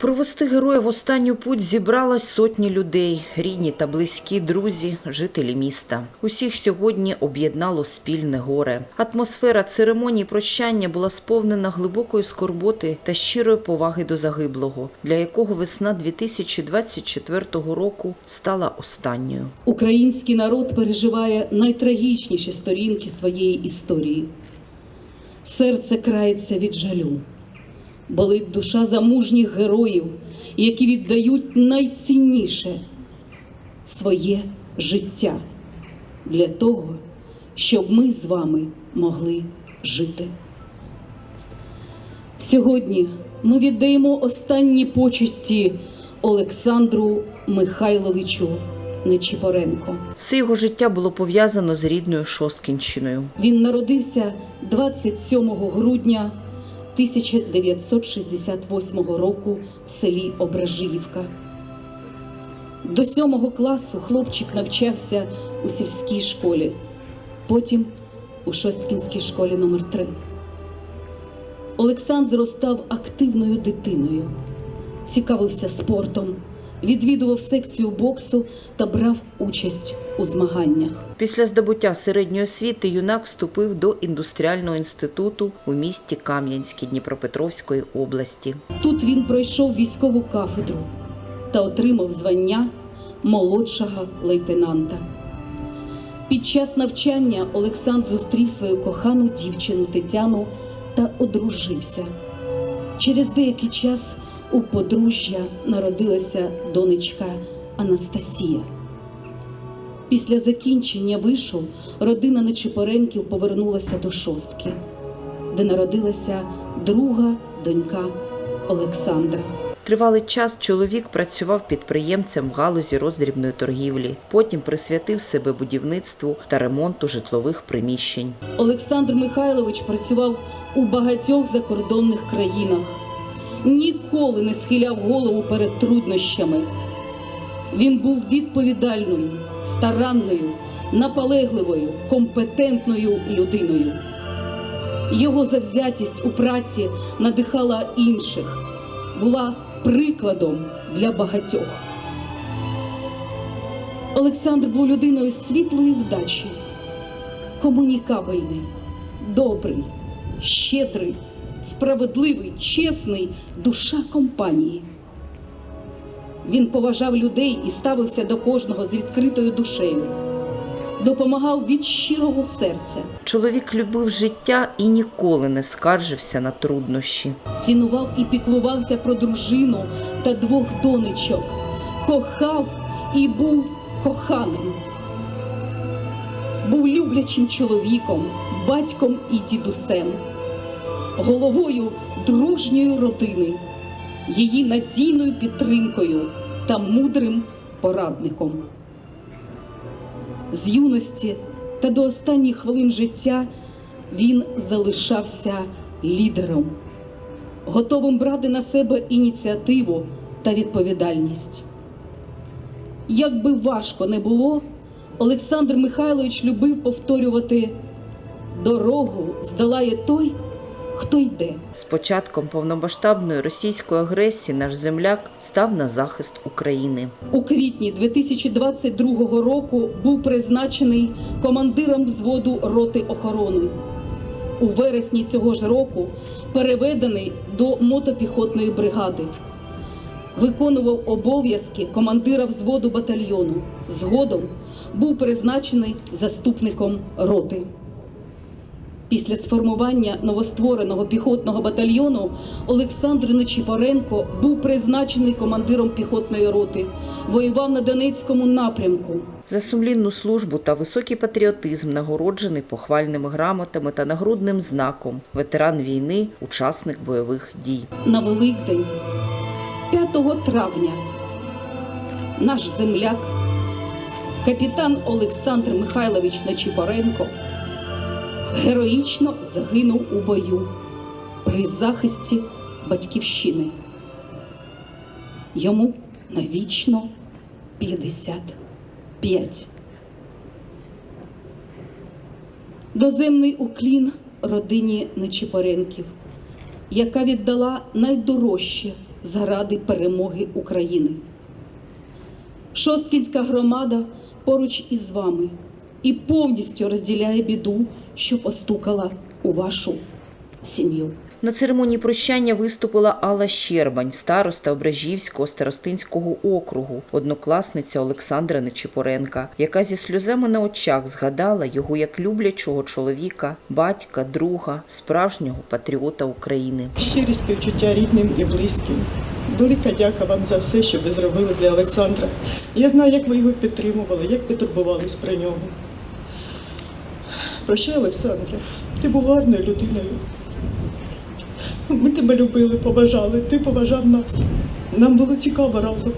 Провести героя в останню путь зібралась сотні людей, рідні та близькі друзі, жителі міста. Усіх сьогодні об'єднало спільне горе. Атмосфера церемонії прощання була сповнена глибокої скорботи та щирої поваги до загиблого, для якого весна 2024 року стала останньою. Український народ переживає найтрагічніші сторінки своєї історії. Серце крається від жалю, болить душа замужніх героїв, які віддають найцінніше своє життя для того, щоб ми з вами могли жити. Сьогодні ми віддаємо останні почесті Олександру Михайловичу Нечіпоренко. Все його життя було пов'язано з рідною Шосткінщиною. Він народився 27 грудня 1968 року в селі Ображиївка. До сьомого класу хлопчик навчався у сільській школі, потім у Шосткінській школі номер 3 Олександр став активною дитиною, цікавився спортом, відвідував секцію боксу та брав участь у змаганнях. Після здобуття середньої освіти юнак вступив до індустріального інституту у місті Кам'янській Дніпропетровської області. Тут він пройшов військову кафедру та отримав звання молодшого лейтенанта. Під час навчання Олександр зустрів свою кохану дівчину Тетяну та одружився. Через деякий час у подружжя народилася донечка Анастасія. Після закінчення вишу родина Нечипоренків повернулася до шостки, де народилася друга донька Олександра. Тривалий час чоловік працював підприємцем в галузі роздрібної торгівлі. Потім присвятив себе будівництву та ремонту житлових приміщень. Олександр Михайлович працював у багатьох закордонних країнах, ніколи не схиляв голову перед труднощами. Він був відповідальною, старанною, наполегливою, компетентною людиною. Його завзятість у праці надихала інших, була прикладом для багатьох. Олександр був людиною світлої вдачі, комунікабельний, добрий, щедрий, справедливий, чесний, душа компанії. Він поважав людей і ставився до кожного з відкритою душею, допомагав від щирого серця, Чоловік любив життя і ніколи не скаржився на труднощі. цінував і піклувався про дружину та двох донечок, кохав і був коханим. Був люблячим чоловіком, батьком і дідусем, головою дружньої родини, її надійною підтримкою та мудрим порадником. З юності та до останніх хвилин життя він залишався лідером, готовим брати на себе ініціативу та відповідальність. Як би важко не було, Олександр Михайлович любив повторювати дорогу здолає той, хто йде. З початком повномасштабної російської агресії наш земляк став на захист України. У квітні 2022 року був призначений командиром взводу роти охорони. У вересні цього ж року переведений до мотопіхотної бригади. Виконував обов'язки командира взводу батальйону. Згодом був призначений заступником роти. Після сформування новоствореного піхотного батальйону Олександр Нечіпоренко був призначений командиром піхотної роти, воював на Донецькому напрямку. За сумлінну службу та високий патріотизм нагороджений похвальними грамотами та нагрудним знаком. Ветеран війни, учасник бойових дій. На Великдень, 5 травня, наш земляк, капітан Олександр Михайлович Нечіпоренко, героїчно загинув у бою при захисті батьківщини. Йому навічно 55. Доземний уклін родині Нечіпоренків, яка віддала найдорожче заради перемоги України. Шосткінська громада поруч із вами і повністю розділяє біду, що постукала у вашу сім'ю. На церемонії прощання виступила Алла Щербань, староста Ображівського старостинського округу, однокласниця Олександра Нечипоренка, яка зі сльозами на очах згадала його як люблячого чоловіка, батька, друга, справжнього патріота України. Щирі співчуття рідним і близьким. Велика дяка вам за все, що ви зробили для Олександра. Я знаю, як ви його підтримували, як ви турбувались про нього. Прощай, Олександре, ти був гарною людиною. Ми тебе любили, поважали, ти поважав нас. Нам було цікаво разом.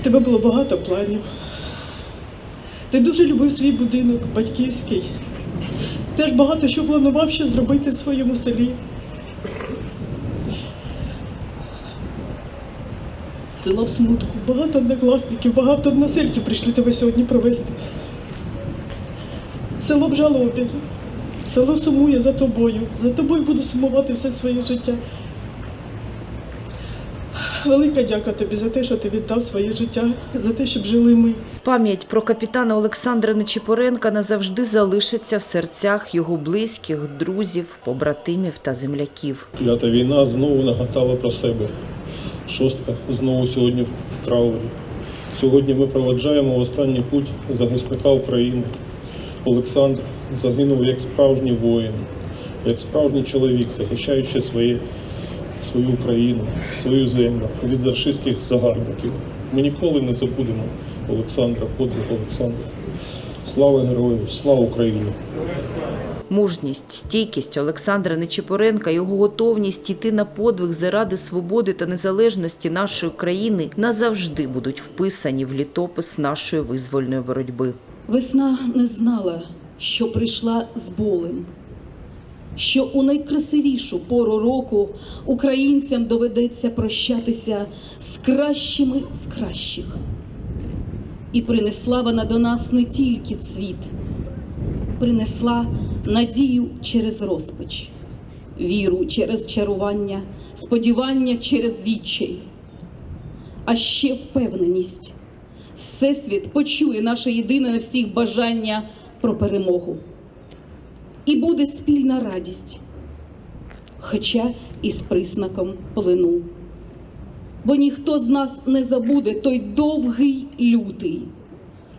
В тебе було багато планів. Ти дуже любив свій будинок, батьківський. Теж багато що планував ще зробити в своєму селі. Село в смутку, багато однокласників, багато односельців прийшли тебе сьогодні провести. Село в жалобі. Село сумує за тобою. За тобою буду сумувати все своє життя. Велика дяка тобі за те, що ти віддав своє життя, за те, щоб жили ми. Пам'ять про капітана Олександра Нечипоренка назавжди залишиться в серцях його близьких, друзів, побратимів та земляків. Клята війна знову нагадала про себе. Шостка знову сьогодні в траурі. Сьогодні ми проведжаємо останній путь захисника України. Олександр загинув як справжній воїн, як справжній чоловік, захищаючи своє, свою Україну, свою землю від рашистських загарбників. Ми ніколи не забудемо Олександра, подвиг Олександра. Слава герою, слава Україні! Мужність, стійкість Олександра Нечипоренка, його готовність йти на подвиг заради свободи та незалежності нашої країни назавжди будуть вписані в літопис нашої визвольної боротьби. Весна не знала, що прийшла з болем, що у найкрасивішу пору року українцям доведеться прощатися з кращими з кращих. І принесла вона до нас не тільки цвіт, принесла надію через розпач, віру через чарування, сподівання через відчай, а ще впевненість. Всесвіт почує наше єдине на всіх бажання про перемогу. І буде спільна радість, хоча і з приснаком плину. Бо ніхто з нас не забуде той довгий лютий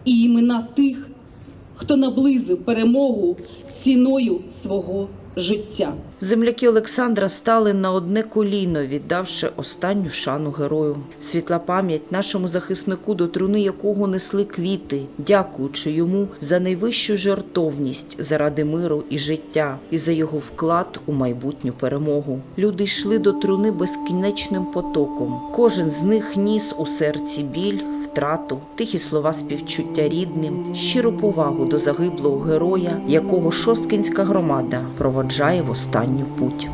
і імена тих, хто наблизив перемогу ціною свого життя. Земляки Олександра стали на одне коліно, віддавши останню шану герою. Світла пам'ять нашому захиснику, до труни якого несли квіти, дякуючи йому за найвищу жертовність заради миру і життя, і за його вклад у майбутню перемогу. Люди йшли до труни безкінечним потоком. Кожен з них ніс у серці біль, втрату, тихі слова співчуття рідним, щиру повагу до загиблого героя, якого шосткинська громада проводжає в останню путь.